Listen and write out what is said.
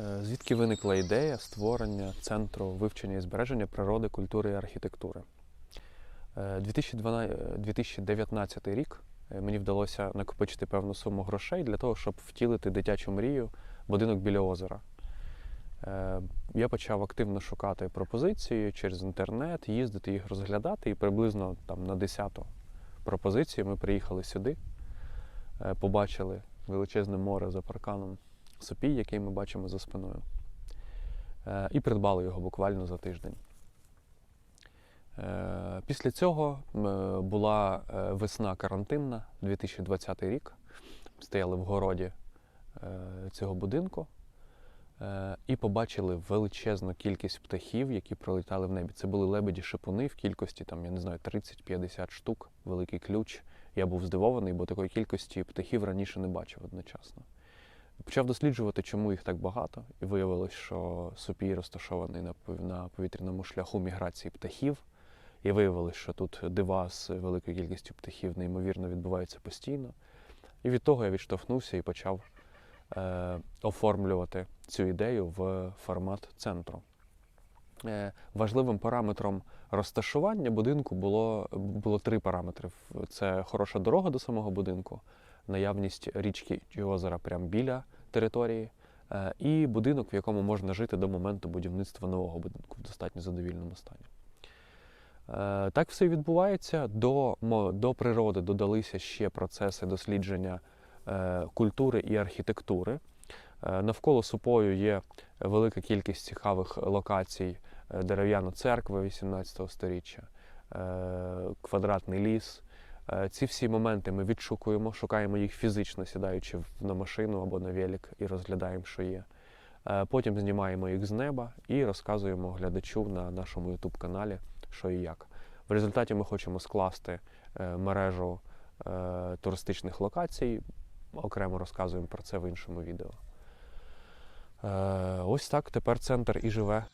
Е, Звідки виникла ідея створення центру вивчення і збереження природи, культури і архітектури? Е, 2012 2019 рік е, мені вдалося накопичити певну суму грошей для того, щоб втілити дитячу мрію будинок біля озера. Е, Я почав активно шукати пропозиції через інтернет, їздити їх розглядати, і приблизно там на 10-ту пропозицію ми приїхали сюди, е, побачили величезне море за парканом Сопій, який ми бачимо за спиною. Е, І придбали його буквально за тиждень. Е, Після цього е, була весна карантинна, 2020 рік. Стояли в городі цього будинку і побачили величезну кількість птахів, які пролітали в небі. Це були лебеді-шипуни в кількості, там, я не знаю, 30-50 штук, великий ключ. Я був здивований, бо такої кількості птахів раніше не бачив одночасно. Почав досліджувати, чому їх так багато, і виявилось, що Супій розташований на повітряному шляху міграції птахів. І виявилось, що тут дива з великою кількістю птахів неймовірно відбуваються постійно. І від того я відштовхнувся і почав е, оформлювати цю ідею в формат центру. Е, важливим параметром розташування будинку було, було три параметри: це хороша дорога до самого будинку, наявність річки чи озера прямо біля території, е, і будинок, в якому можна жити до моменту будівництва нового будинку в достатньо задовільному стані. Е, Так все відбувається. До, до природи додалися ще процеси дослідження е, культури і архітектури. Навколо супою є велика кількість цікавих локацій: дерев'яна церква 18 століття, квадратний ліс. Е, Ці всі моменти ми відшукуємо, шукаємо їх фізично, сідаючи на машину або на велик і розглядаємо, що є. Е, Потім знімаємо їх з неба і розказуємо глядачу на нашому youtube каналі, що і як. В результаті ми хочемо скласти е, мережу туристичних локацій. Окремо розказуємо про це в іншому відео. Ось так тепер центр і живе.